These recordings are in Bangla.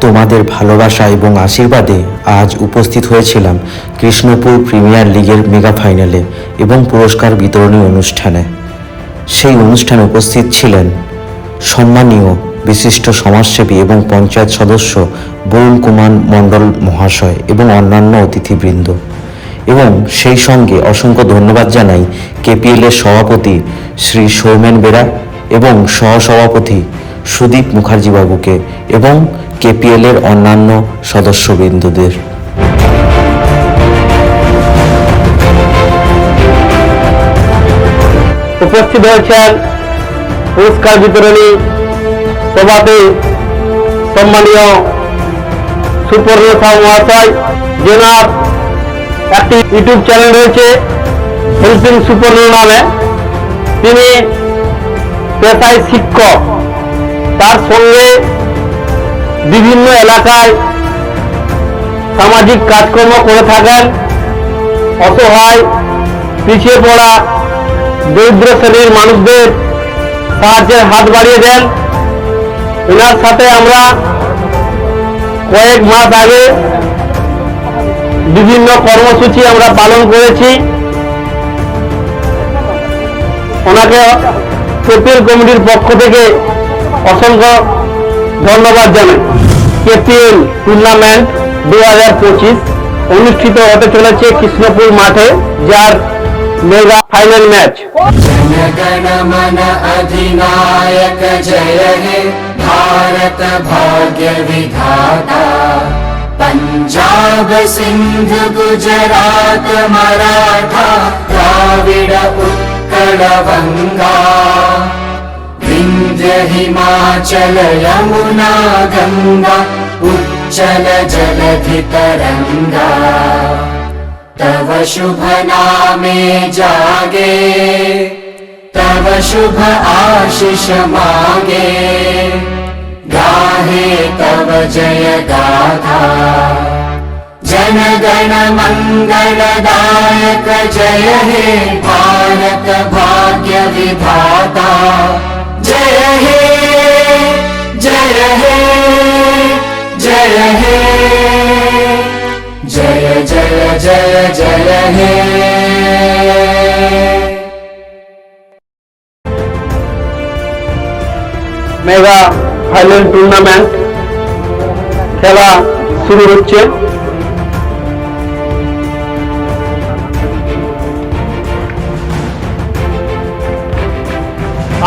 তোমাদের ভালোবাসা এবং আশীর্বাদে আজ উপস্থিত হয়েছিলাম কৃষ্ণপুর প্রিমিয়ার লিগের মেগা ফাইনালে এবং পুরস্কার বিতরণী অনুষ্ঠানে। সেই অনুষ্ঠানে উপস্থিত ছিলেন সম্মানীয় বিশিষ্ট সমাজসেবী এবং পঞ্চায়েত সদস্য বরুণ কুমার মণ্ডল মহাশয় এবং অন্যান্য অতিথিবৃন্দ। এবং সেই সঙ্গে অসংখ্য ধন্যবাদ জানাই কেপিএল এর সভাপতি শ্রী সৌমেন বেরা এবং সহসভাপতি সুদীপ মুখার্জি বাবুকে এবং কেপিএল এর অন্যান্য সদস্যবৃন্দদের। উপস্থিত হয়েছেন পুরস্কার বিতরণী সভাতে সম্মানীয় সুপর্ণ মহাশয়। যেনার একটি ইউটিউব চ্যানেল রয়েছে, হেল্পিং সুপর্ণ নামে। তিনি পেশায় শিক্ষক। তার সঙ্গে বিভিন্ন এলাকায় সামাজিক কাজকর্ম করে থাকেন। অসহায়, পিছিয়ে পড়া, দরিদ্র শ্রেণির মানুষদের সাহায্যের হাত বাড়িয়ে দেন। এনার সাথে আমরা কয়েক মাস আগে বিভিন্ন কর্মসূচি আমরা পালন করেছি। ওনাকে কেপিএল কমিটির পক্ষ থেকে অসংখ্য ধন্যবাদ জানাই কেপিএল টুর্নামেন্ট দু হাজার পঁচিশ অনুষ্ঠিত হতে চলেছে কৃষ্ণপুর মাঠে যার মেগা ফাইনাল ম্যাচ जनगण मन अधिनायक जय हे भारत भाग्य विधाता पञ्जाब सिन्ध गुजरात मराठा द्राविड उत्कल गङ्गा हिमाचल यमुना गङ्गा उच्चल जलधि तरङ्गा तव शुभ नामे जागे तव शुभ आशिष मागे। गाहे तव जय गाथा। जन गण मङ्गलदायक जय हे भारत भाग्य विधाता जय हे जय हे जय हे जय जय जय जय हे মেগা ফাইনাল টুর্নামেন্ট খেলা শুরু হচ্ছে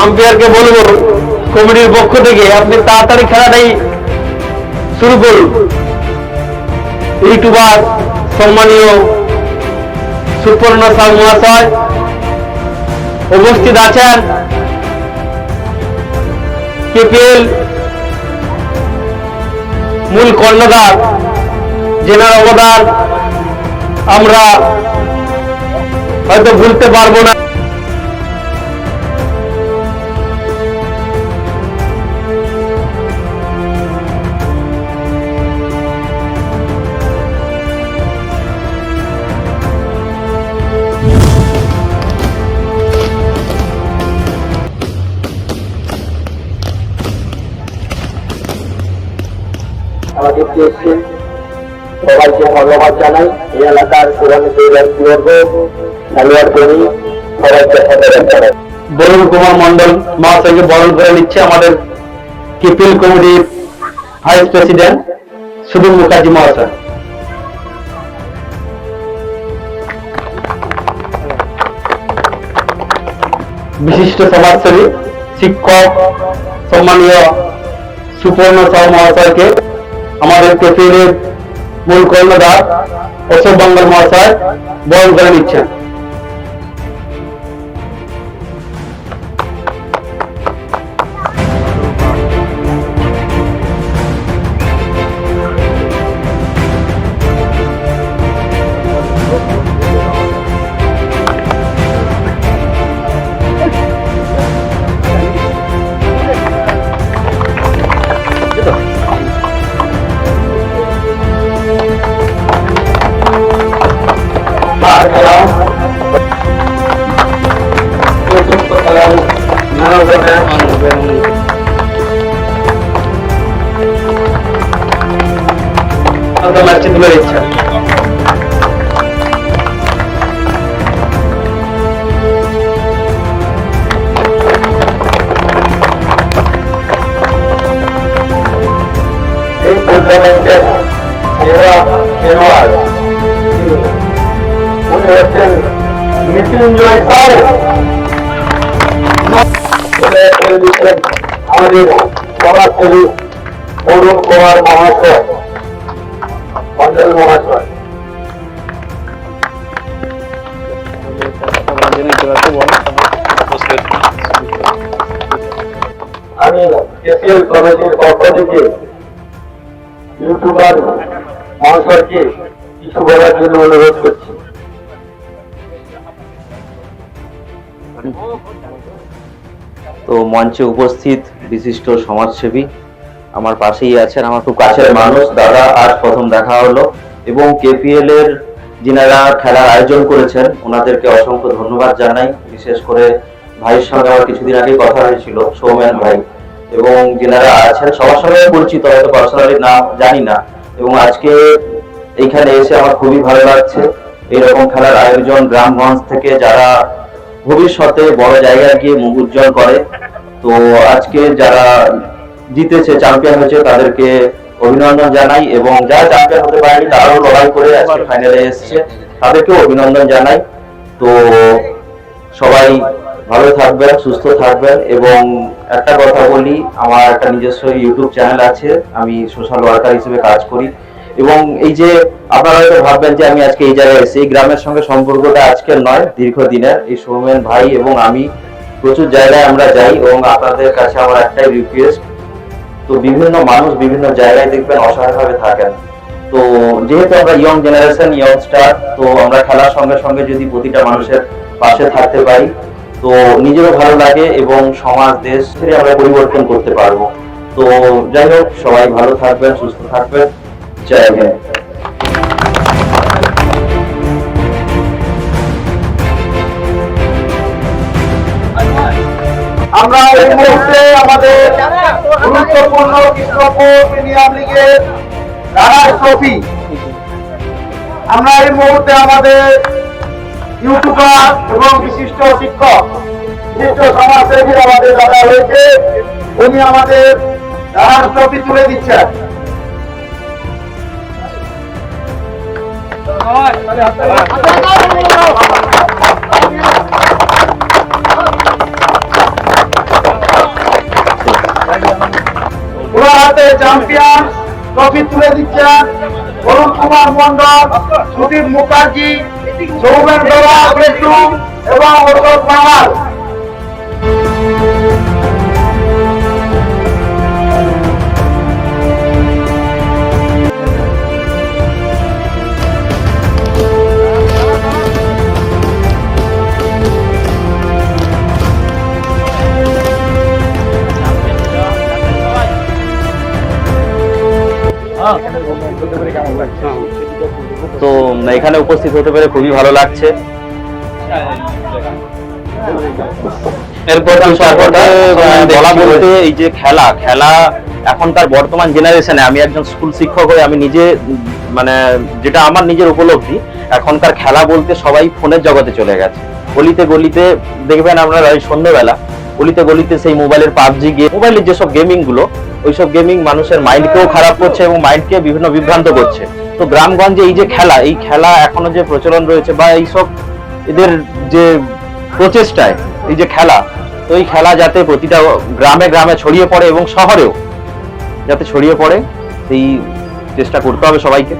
আম্পায়ারকে বলব, কমিটির পক্ষ থেকে আপনি তাড়াতাড়ি খেলাটাই শুরু করুন। ইউটিউবার, সম্মানীয় সুপর্ণ সাউ মহাশয় উপস্থিত আছেন। কেপিএল মূল কর্ণধার, জেনার অবদান আমরা হয়তো ভুলতে পারব না। সবাইকে ধন্যবাদ জানাই। এই এলাকার পুরানো তৈরি পূর্ব খেলোয়াড় সবাইকে বরুণ কুমার মন্ডল মহাশয়কে বরণ করে নিচ্ছে আমাদের কেপিএল কমিটির ভাইস প্রেসিডেন্ট সুদীপ মুখার্জি মহাশয়। বিশিষ্ট সমাজসেবী, শিক্ষক, সম্মানীয় সুপর্ণ সাউ মহাশয়কে আমাদের কেপিএলের মূল কর্ণধার অশোক বাঙ্গাল মহাশয় বরণ করে নিচ্ছেন ম্যাচটি তুলে দিচ্ছেন মৃত্যুঞ্জয় পাল আমাদের সমাজসেবী অরুণ কুমার মহাশয়। মন্ডল মহাশয়। আমি এসিএল কমিটির পক্ষ থেকে ইউটিউবার মহাশয়কে কিছু বলার জন্য অনুরোধ করছি। তো মঞ্চে উপস্থিত বিশিষ্ট সমাজসেবী আমার পাশেই আছেন আমার খুব কাছের মানুষ দাদা আজ প্রথম দেখা হলো। এবং কেপিএল এর যিনারা খেলার আয়োজন করেছেন ওনাদেরকে অসংখ্য ধন্যবাদ জানাই। বিশেষ করে ভাইয়ের সঙ্গে আমার কিছুদিন আগে কথা হয়েছিল সৌমেন ভাই। এবং যিনারা আছেন সবার সঙ্গে পরিচিত হয়তো পার্সোনালি না জানি না। এবং আজকে এইখানে এসে আমার খুবই ভালো লাগছে। এরকম খেলার আয়োজন গ্রামগঞ্জ থেকে যারা ভবিষ্যতে বড় জায়গায় গিয়ে মুখ উজ্জ্বল করে। তো আজকে যারা জিতেছে চ্যাম্পিয়ন হয়েছে, তাদেরকে অভিনন্দন জানাই এবং যারা চ্যাম্পিয়ন হতে পারেনি, তারাও লড়াই করে আজকে ফাইনালে এসেছে। তাদেরকেও অভিনন্দন জানাই। তো সবাই ভালো থাকবেন, সুস্থ থাকবেন এবং একটা কথা বলি, আমার একটা নিজস্ব ইউটিউব চ্যানেল আছে, আমি সোশ্যাল ওয়ার্কার হিসেবে কাজ করি এবং এই যে আপনারা হয়তো ভাববেন যে আমি আজকে এই জায়গায় এসেছি, এই গ্রামের সঙ্গে সম্পর্কটা আজকের নয়, দীর্ঘদিনের। এই সৌমেন ভাই এবং আমি প্রচুর জায়গায় আমরা যাই এবং আপনাদের কাছে আমার একটাই রিকোয়েস্ট তো বিভিন্ন মানুষ বিভিন্ন জায়গায় দেখবেন অসহায়ভাবে থাকেন। তো যেহেতু আমরা ইয়ং জেনারেশন ইয়ং স্টার তো আমরা খেলার সঙ্গে সঙ্গে যদি প্রতিটা মানুষের পাশে থাকতে পারি, তো নিজেরও ভালো লাগে এবং সমাজ, দেশ ছেড়ে আমরা পরিবর্তন করতে পারব। তো যাই হোক, সবাই ভালো থাকবেন, সুস্থ থাকবেন। জয় হিন্দ। আমরা গুরুত্বপূর্ণ কৃষ্ণপুর প্রিমিয়ার লিগের রানার ট্রফি। আমরা এই মুহূর্তে আমাদের ইউটিউবার এবং বিশিষ্ট শিক্ষক, বিশিষ্ট সমাজসেবী আমাদের দাদা রয়েছে, উনি আমাদের রানার ট্রফি তুলে দিচ্ছেন। ওনার হাতে চ্যাম্পিয়ন ট্রফি তুলে দিচ্ছেন অরুণ কুমার মন্ডল সুদীপ মুখার্জি, সৌমেন দোলা বেটু এবং অশোক বাঙাল তো এখানে উপস্থিত হতে পেরে খুবই ভালো লাগছে। এরপর বলা বলতে এই যে খেলা খেলা এখনকার বর্তমান জেনারেশনে আমি একজন স্কুল শিক্ষক হয়ে আমি নিজে মানে যেটা আমার নিজের উপলব্ধি এখনকার খেলা বলতে সবাই ফোনের জগতে চলে গেছে। গলিতে গলিতে দেখবেন আপনারা ওই সন্ধ্যেবেলা গলিতে গলিতে সেই মোবাইলের পাবজি গেম, মোবাইলের যেসব গেমিংগুলো, ওইসব গেমিং মানুষের মাইন্ডকেও খারাপ করছে এবং মাইন্ডকে বিভিন্ন বিভ্রান্ত করছে। তো গ্রামগঞ্জে এই যে খেলা, এই খেলা এখনও যে প্রচলন রয়েছে বা এইসব এদের যে প্রচেষ্টায়, এই যে খেলা, তো এই খেলা যাতে প্রতিটা গ্রামে গ্রামে ছড়িয়ে পড়ে এবং শহরেও যাতে ছড়িয়ে পড়ে সেই চেষ্টা করতে হবে সবাইকে।